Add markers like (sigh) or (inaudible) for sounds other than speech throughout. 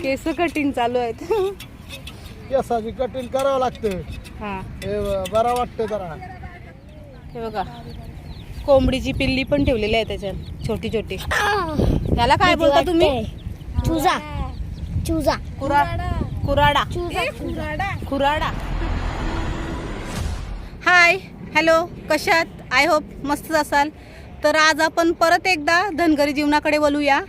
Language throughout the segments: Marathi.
केस कटिंग चालू आहेत. केसाची कटिंग करावं लागतं. हा. हे बरा वाटतं जरा. हे बघा. कोंबडीची पिल्ली पण ठेवलेली आहे त्याच्यात छोटी छोटी. याला काय बोलता तुम्ही? चुजा. चुजा. कुरा कुराडा. चुजा कुराडा. हाय हॅलो कशात आय होप मस्तच असाल. तर आज आपण परत एकदा धनगरी जीवनाकडे बोलूया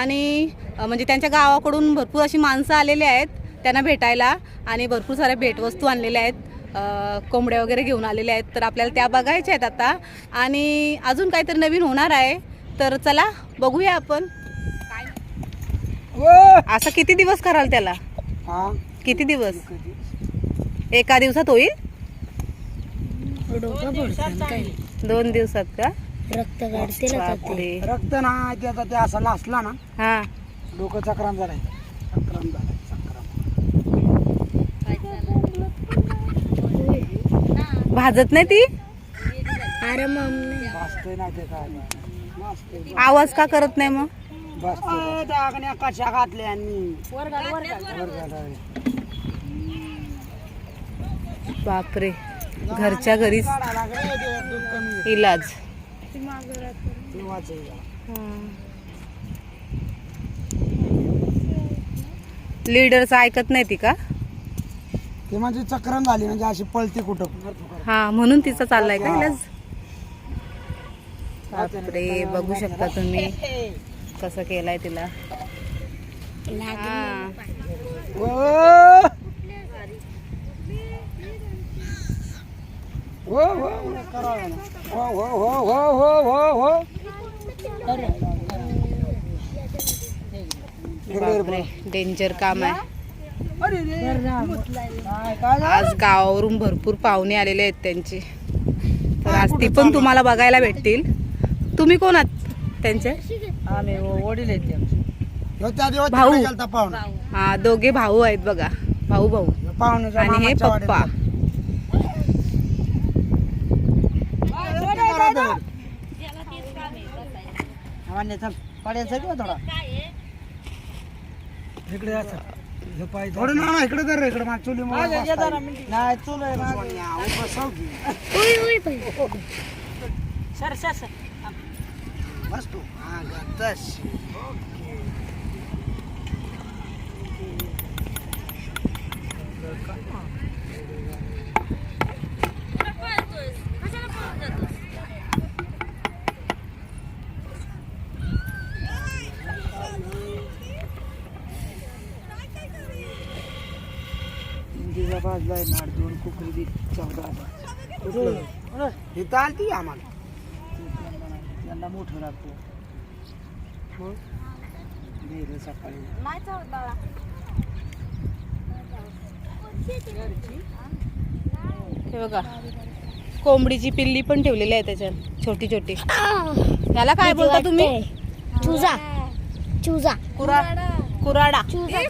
आणि म्हणजे त्यांच्या गावाकडून भरपूर अशी माणसं आलेली आहेत त्यांना भेटायला आणि भरपूर साऱ्या भेटवस्तू आणलेल्या आहेत. अ, कोंबड्या वगैरे घेऊन आलेल्या आहेत. तर आपल्याला त्या बघायच्या आहेत आता. आणि अजून काहीतरी नवीन होणार आहे. तर चला बघूया आपण. असं किती दिवस कराल त्याला? हा? किती दिवस? एका दिवसात होईल? दोन दिवसात का? रक्त रक्त ना त्याचा ते असा नाचला ना. हा. डोकं चक्राम झालाय. चक्राम झालाय चक्राम. भाजत नाही ती? अरे मम्मी. वाचतंय ना ते काय? आवाज का करत नाही मग? त्या कशा घातल्या. बापरे घरच्या घरीच इलाज ते वाचायला. लीडरचं ऐकत नाही ती का? ते म्हणजे चक्रण झाली म्हणजे अशी पळते कुठं? हा म्हणून तिचा चाललाय का इलाज? बापरे बघू शकता तुम्ही कसं केलाय तिला. हा. ओ! हो हो हो. हो हो हो हो हो हो हो बापरे डेंजर काम आहे. आज गावावरून भरपूर पाहुणे आलेले आहेत त्यांची. तर आज ती पण तुम्हाला बघायला भेटतील. तुम्ही कोण आहात त्यांचे? भाऊ. हा दोघे भाऊ आहेत बघा. भाऊ भाऊ. आणि हे पप्पा. थोडा? इकडे असं. थोडं ना ना इकडे तर रे, इकडे माझ्या चुली नाही चुल आहे की. उई उई बाई. बस तू. हा ग. हिंदीचा भाजलाय नाड दोन कुकरी दी चौदा हजार. इथं आलती आम्हाला. त्यांना मोठं लागतो. मग? सकाळी. हे. बघा. कोंबडीची पिल्ली पण ठेवलेली आहे त्याच्यात. छोटी छोटी. त्याला काय बोलता तुम्ही? चुजा चुजा कुरा कुराडा. चुजा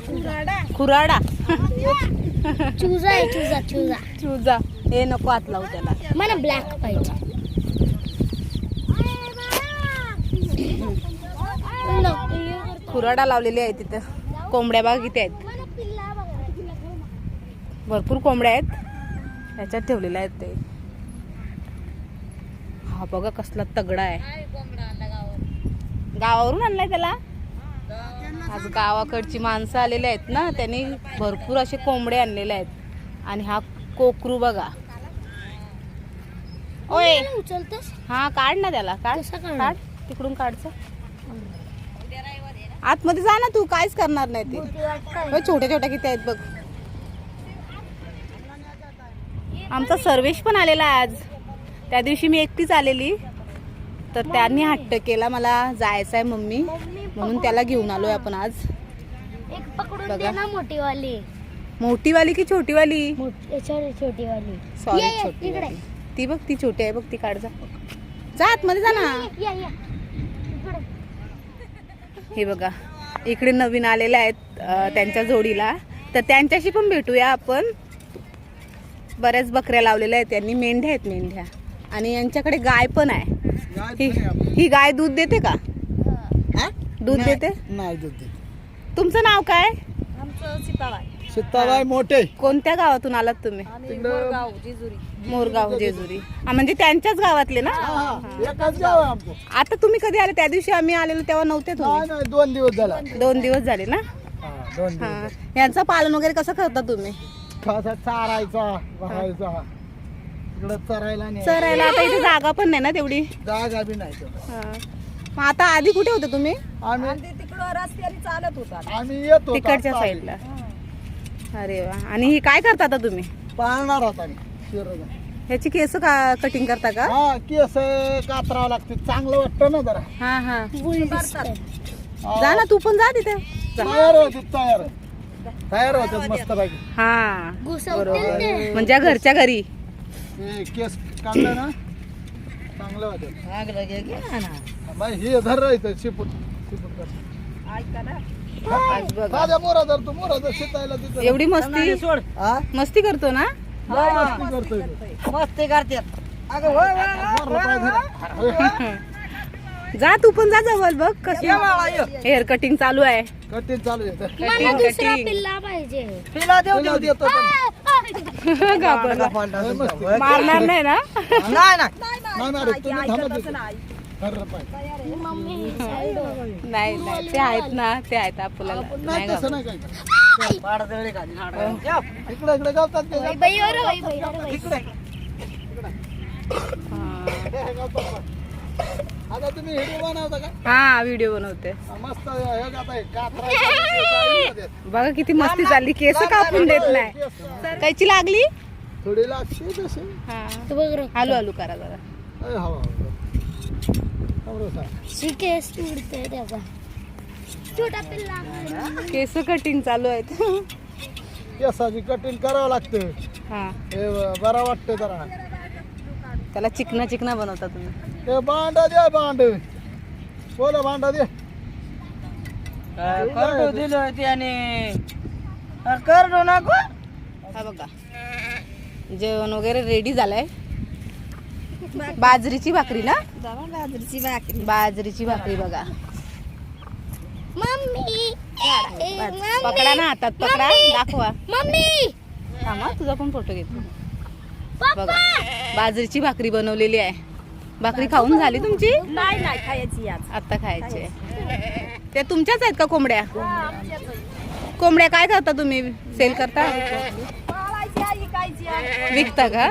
कुराडा. चुजा आहे चुजा चुजा. चुजा. हे नको हात लावू त्याला. मला ब्लॅक पाहिजे. कुराडा लावलेली आहे तिथं. कोंबड्या बघा किती आहेत. भरपूर कोंबड्या आहेत. त्याच्यात ठेवलेल्या आहेत ते. हा बघा कसला तगडा आहे. गावावरून आणलाय त्याला? आज गावाकडची माणसं आलेली आहेत ना त्यांनी भरपूर असे कोंबडे आणलेले आहेत. आणि हा कोकरू बघा. ओय. उचलतस? हा काढ ना त्याला काढ. काढू? तिकडून काढचं. आतमध्ये जा ना तू काहीच करणार नाही ते. छोट्या छोट्या किती आहेत बघ. आमचा सर्वेश पण आलेला आज. त्या दिवशी मी एकटीच आलेली. तर त्यांनी हट्ट केला मला जायचं आहे मम्मी? म्हणून त्याला घेऊन आलोय आपण आज. एक पकडून बघा. ना मोठी वाली मोठीवाली की छोटीवाली? छोटी वाली सॉरी ये, ये, छोटी इकडे. ती बघ ती छोटी आहे बघ ती काढ जा. जा आतमध्ये जा ना. या या इकडे. हे बघा इकडे नवीन आलेले आहेत अ, त्यांच्या जोडीला. तर त्यांच्याशी पण भेटूया आपण. बऱ्याच बकऱ्या लावलेल्या आहेत त्यांनी. मेंढ्या आहेत मेंढ्या. आणि यांच्याकडे गाय पण आहे. ही ही गाय दूध देते का? दूध नाही- देते? नाही दूध देते. तुमचं नाव काय? आमचं सीताबाई. सीताबाई मोठे. कोणत्या गावातून आलात तुम्ही? मोरगाव जेजुरी. मोरगाव जेजुरी. हा, म्हणजे त्यांच्याच गावातले ना? एकाच गाव आहे आमचं. आता तुम्ही कधी आले? त्या दिवशी आम्ही आलेलो तेव्हा नव्हते नाही तुम्ही. नाही दोन दिवस झाला. दोन दिवस झाले ना? हा, दोन दिवस हा यांचं पालन वगैरे कसं करता तुम्ही? चारायचा इकडं चरायला नाही. चरायला आता इथे जागा पण नाही ना तेवढी? जागा बी नाही तेवढं. हा. मग आता आधी कुठे होते तुम्ही? आम्ही आणि ते तिकडं रस्त्याने चालत होता आम्ही येतो तिकडच्या साईडला. अरे वा. आणि ही काय करता आता तुम्ही? पाळणार होता मी शिरोजा. ह्याची केस का कटिंग करता का? हा केस कातरावं लागते. चांगलं वाटतं ना जरा. हा हा. जा ना तू पण जा तिथे. जा. तयार होते तयार तयार होते मस्त हा. ते. म्हणजे घरच्या घरी. हे केस काढलं ना चांगलं होते. मग हे धर राहायचं शिपूट शिपूट कर. ऐका ना. आज बघा. साध्या मोरा धर तू मोरा धर शितायला तिथं एवढी मस्ती? हा? मस्ती करतो ना? लय मस्ती करतोय तू. मस्ती करतात मोरला पाय धर. जा तू पण जा जवळ बघ कशी हेअर कटिंग चालू आहे. कठीण चालू आहे. तर. मला कटिंग दुसरा कटिंग. पिल्ला पाहिजे. तुला देतो तर. (laughs) (laughs) घाबरला. लय मस्ती. मारणार नाही ना? नाही ना रे, तुम्ही नाही नाही ते आहेत ना ते आहेत आपल्याला. नाही नाही तसं. नाही काय इकडे इकडे गावतात ते. हा. हे. गावतात. आता तुम्ही व्हिडिओ बनवता का? हा व्हिडिओ बनवते. मस्त हे. बघा (laughs) किती मस्ती चालली केस कापून देत नाही. कैची लागली? थोडी लागशी तशी. हा. हलू हलू करा जरा. तुडते त्याचा. छोटा पिल्ला. केस कटिंग चालू आहेत. केसाची कटिंग करावं लागतं. हा. हे बरं वाटतं जरा. त्याला चिकना चिकना बनवता तुम्ही. ते भांडा द्या भांड. बोला भांडा दे. करडो दिलं त्याने. करडो नको. हा बघा. जेवण वगैरे रेडी झालंय. बाजरीची भाकरी ना? बाजरीची भाकरी. बाजरीची भाकरी बघा. मम्मी. पकडा ना हातात पकडा. दाखवा. मम्मी. थांबा तुझा पण फोटो घेतो. बघा. बाजरीची भाकरी बनवलेली आहे. भाकरी खाऊन झाली तुमची? नाही नाही खायची आज. आता खायची आहे. त्या तुमच्याच आहेत का कोंबड्या? कोंबड्या काय करता तुम्ही? सेल करता? विकता का?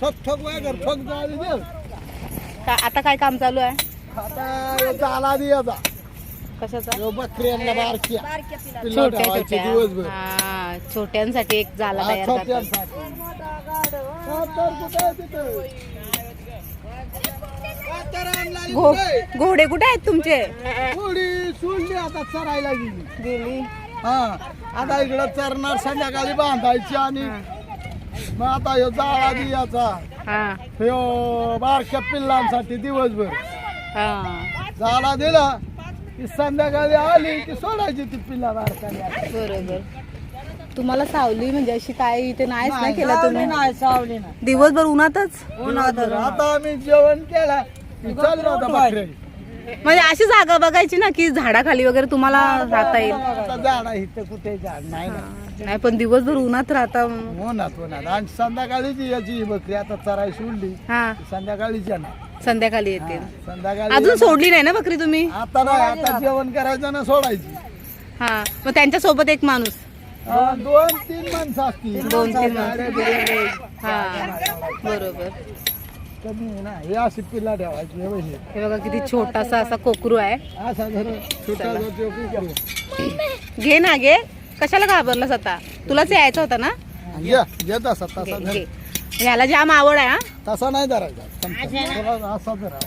ठक ठक वगैरे ठक जाळी दे का- आता काय काम चालू आहे? आता जाला दे आता कशाचा? ह्यो बकऱ्यांना बारक्या. बारक्या पिला पिल्ला छोट्या ठेवायची छोट्या दिवसभर. हा छोट्यांसाठी एक जाला हा, तयार करतात. छोट्यांसाठी. हा, तर कुठं आहे तिथं? हा, तर आणला घो कुठे? घोडे कुठे आहेत तुमचे? थोडी सोडली आता चरायला गेली. गेली. हा आता इकडं चरणार संध्याकाळी बांधायची आणि मग आता ह्यो जाळा दियाचा हा. ह्यो बारक्या पिल्लांसाठी दिवसभर. हा. जाळा दिला की संध्याकाळी आली की सोडायची ती पिल्ला बारकाली बरोबर. तुम्हाला सावली म्हणजे अशी काय इथे नाहीच नाही केलं तुम्ही? नाही सावली नाही. दिवसभर उन्हातच? आता आम्ही जेवण केलं की चाललो आता बाकरे म्हणजे अशी जागा बघायची ना की झाडाखाली वगैरे तुम्हाला राहता येईल. आता झाड आहे इथं कुठे झाड नाही. ना नाही पण दिवसभर उन्हात राहता उन्हात उन्हात. आणि संध्याकाळीची याची बकरी आता चराई सोडली हा. संध्याकाळीच येणार. संध्याकाळी येते. संध्याकाळी अजून सोडली नाही ना बकरी तुम्ही? आता नाही आता जेवण करायचं ना सोडायची. हा मग त्यांच्यासोबत एक माणूस. हा, दोन तीन माणसं असतील. दोन तीन हा बरोबर. कमी आहे ना हे अशी पिल्ला ठेवायची हे बघ हे. हे बघा किती छोटासा असा कोकरू आहे. असा जर छोटा जर तो कुकरू. घे ना घे. कशाला घाबरलास आता? तुलाच यायचा होता ना? घ्या घेत असा तसा घे धर. घे ह्याला जाम आवड आहे हा? तसा नाही धरायचा. चमचा. थोडा असा धरा.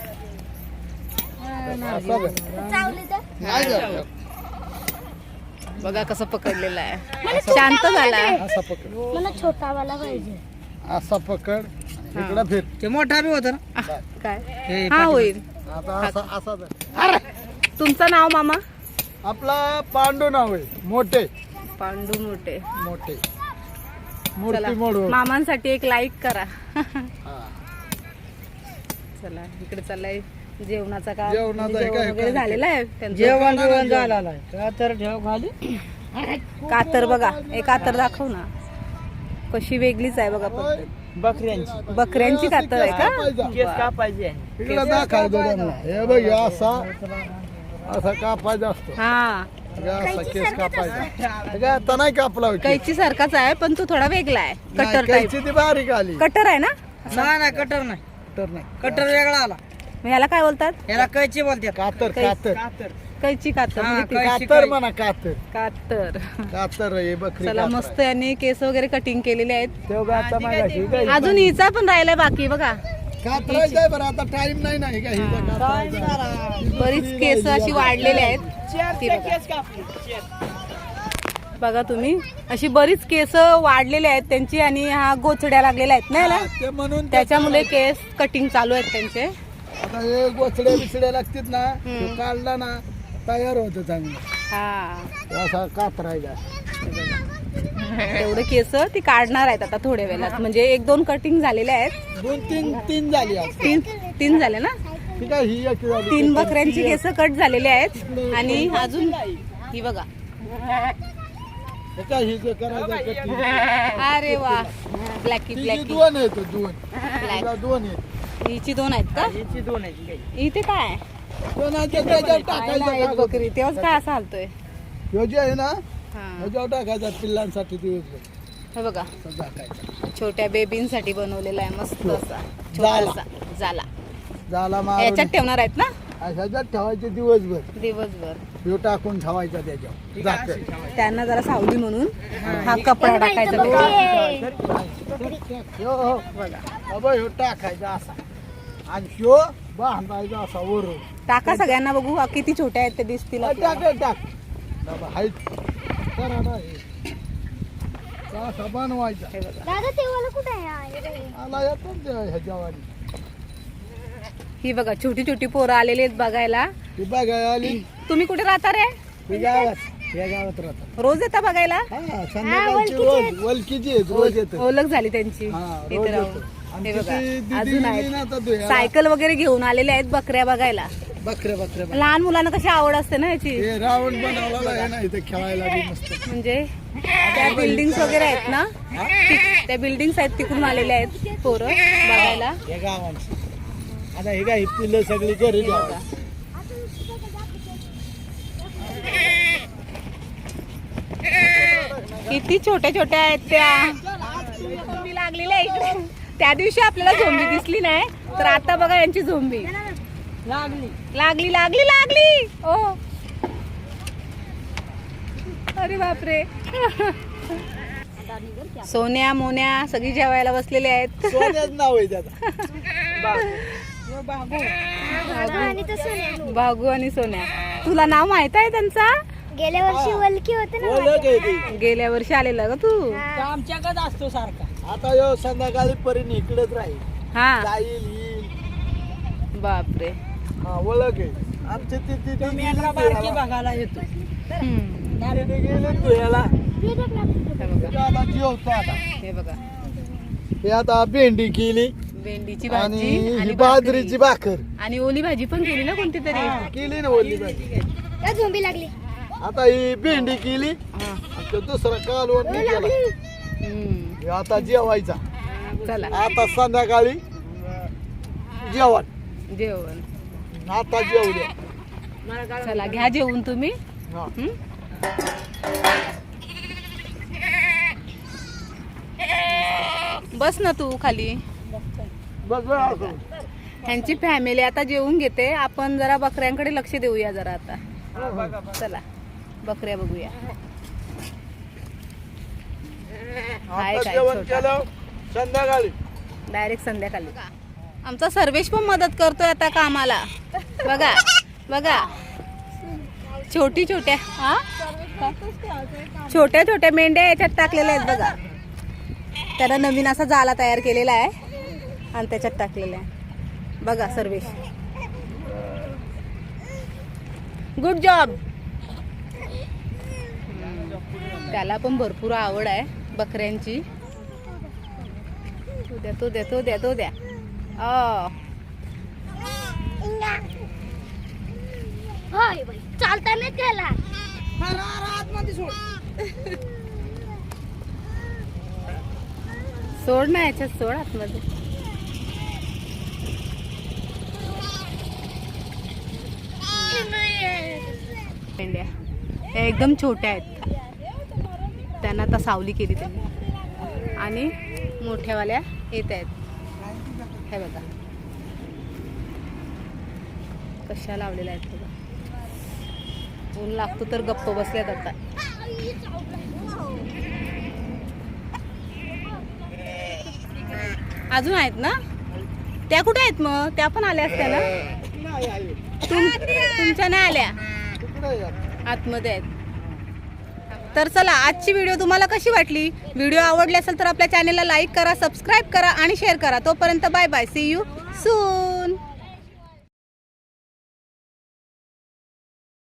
असा धर. चावली तर नाही धरायचा. बघा कसं पकडलेलं आहे. शांत झालाय असा पकड. मला छोटा वाला पाहिजे. असा पकड. इकडं फिर. ते मोठा बी होता ना? काय? हा होईल. आता असा असा धर. तुमचं नाव मामा? आपला पांडू नाव आहे. मोठे. पांडू मोठे. मोठे. चला मूर्ती मोडू मामांसाठी एक लाईक करा. हा. चला इकडे चाललाय जेवणाचा का काय? वगैरे झालेलं आहे त्यांचं? जेवण जेवण झालेलं आहे. का तर ठेव खाली. कातर बघा एक कातर दाखव ना. कशी वेगळीच आहे बघा बकऱ्यांची. बकऱ्यांची कातर आहे का? केस कापायचे इकडे दाखायचं त्यांना हे बघ हे असा असा कापायचा असतो. हा हे. असा केस कापायचा. हे काय आता नाही कापला. कैची सारखाच आहे पण तो थोडा वेगळा आहे. कटर टाईप कैची ती बारीक आली. कटर आहे ना? नाही नाही कटर नाही. तर नाही. कटर वेगळा आला. मग ह्याला काय बोलतात? याला कैची बोलतात. कातर कातर. कैची कातर. हा, म्हणजे ती कैची. कातर म्हणा कातर. कातर. कातर हे बकरी चला कातर मस्त यांनी केस वगैरे कटिंग केलेले आहेत. तेव्हा आता मागाशी काय अजून हिचा पण राहिलाय बाकी बघा. कातरायचं आहे बरं आता टाइम नाही ना हे काय हिचा कातरायचा. बरीच केस अशी वाढलेली आहेत. ती बघा. बघा तुम्ही अशी बरीच केस वाढलेली आहेत त्यांची आणि हा गोचड्या लागलेल्या आहेत ना? याला म्हणून त्याच्यामुळे केस कटिंग चालू आहेत त्यांचे. आता हे गोचड्या बिचड्या लागतात ना ते काढला ना तयार होतं चांगलं. हा. असा कातरायचा तेवढे केस ती काढणार आहेत आता थोड्या वेळात. म्हणजे एक दोन कटिंग झालेले आहेत. दोन तीन तीन झाली आज. तीन तीन झाले ना? ही तीन बकऱ्यांची केस कट झालेले आहेत आणि अजून ही बघा. हे ही. अरे वा. ब्लॅकी दोन आहेत दोन. दोन आहेत. हिची दोन आहेत का? याची दोन आहेत. इथे काय? बकरी. तेव्हाच काय असं हालतोय? ह्यो जे आहे ना हा. ह्याच्यावर टाकायचा पिल्लांसाठी दिवसभर. हे बघा. असं टाकायचा. छोट्या बेबींसाठी बनवलेला आहे मस्त असा. जाला. छोटासा. झाला. झाला याच्यात ठेवणार आहेत ना? ह्याच्यात ठेवायचे दिवसभर. दिवसभर. ह्यो टाकून ठेवायचा त्याच्यावर. झाकण. त्यांना जरा सावली म्हणून हा. कपडा टाकायचा त्याच्यावर. ह्यो हो बघा अबे ह्यो टाकायचा असा. आणि ह्यो बांधायचा असा वरून. टाका सगळ्यांना बघू. आ, किती छोट्या आहेत ते दिसतील हा, आपल्याला. टाक टाक. बाबा हाईट. करा ना हे. असा बनवायचा. हे दादा ते वाला कुठे आहे? हा, हे. आला येतो ना ही बघा छोटी छोटी पोरं आलेली आहेत बघायला. ती बघायला आली. तुम्ही कुठे राहता रे? ती गावात या गावात राहतात रोज येता बघायला? हा संध्याकाळची रोज वलकीची आहेत रोज येत ओळख झाली त्यांची. हा, रोज इथे राहून. येतो. आणि बघा तिची दीदी अजून गेली ना आता आहेत धुयाला. सायकल वगैरे घेऊन आलेले आहेत बकऱ्या बघायला. बकऱ्या बकऱ्या बकऱ्या. लहान मुलांना कशी आवड असते ना याची? हे रावण बनवलेला आहे ना इथे खेळायला बी मस्त. म्हणजे त्या बिल्डिंग वगैरे आहेत ना? ति- त्या बिल्डिंग आहेत तिकडून आलेल्या आहेत पोरं बघायला. या गावांची. आता हे काय ही पिल्लं सगळी घरी किती छोट्या छोट्या आहेत त्या. झोंबी लागलेल्या इकडे त्या दिवशी आपल्याला झोंबी दिसली नाही तर आता बघा यांची झोंबी. लागली. लागली लागली लागली. ओ. अरे बापरे. सोन्या मोन्या सगळी जेवायला बसलेले आहेत. सोन्याच नाव आहे (laughs) नाही. भागू आणि सोन्या. तुला नाव माहीत आहे त्यांचा? गेल्या वर्षी वलकी होते ना ओळख आहे ती गेल्या वर्षी आलेला ग तू? तो आमच्याकडे असतो सारखा. आता यो संध्याकाळी पर्यंत इकडेच राहील. हा. जाईल येईल. बापरे. हा ओळख आहे. आमची ती ती ती गेली बारकी. बघायला येतो. हम्म. ती गेली धुयाला. हे बघा. ते आता जेवतो आता. हे बघा. हे आता भेंडी केली. भेंडीची आणि भाजी आणि बाजरीची भाकरी. आणि ओली भाजी पण केली ना कोणती तरी? केली ना ओली भाजी. झोंबी लागली? आता ही भेंडी केली. तो दुसरा कालवण मी केला. हम्म. हे आता जेवायचा. चला. आता संध्याकाळी जेवण. जेवण. आता जेवल्या चला घ्या जेवून तुम्ही? बस ना तू खाली. ह्यांची फॅमिली आता जेवून घेते. आपण जरा बकऱ्यांकडे लक्ष देऊया जरा आता. चला बकऱ्या बघूया. हाय काय संध्याकाळी. डायरेक्ट संध्याकाळी. आमचा सर्वेश पण मदत करतोय आता कामाला. बघा बघा. छोटी छोट्या हा? छोट्या छोट्या मेंढ्या याच्यात टाकलेल्या आहेत बघा. त्यानं नवीन असा जाला तयार केलेला आहे. आणि त्याच्यात टाकलेला आहे. बघा सर्वेश गुड जॉब त्याला पण भरपूर आवड आहे बकऱ्यांची. तो द्या तो द्या तो द्या तो द्या. बाई चालताना त्याला. सोड ना याच्यात सोड आतमध्ये. मेंढ्या. या एकदम छोट्या आहेत. त्यांना आता सावली केली त्यांनी. आणि मोठ्यावाल्या येत आहेत. हे बघा. कशा लावलेल्या आहेत बघा. ऊन लागतो तर गप्प बसल्यात आता. अजून आहेत ना? त्या कुठे आहेत मग? त्या पण आल्या असत्या ना? तुम तुमच्या नाही आल्या आतमध्ये आहेत. तर चला आजची व्हिडिओ तुम्हाला कशी वाटली? व्हिडिओ आवडली असेल तर आपल्या चॅनेलला लाईक करा सबस्क्राईब करा आणि शेअर करा. तोपर्यंत बाय बाय सी यू सू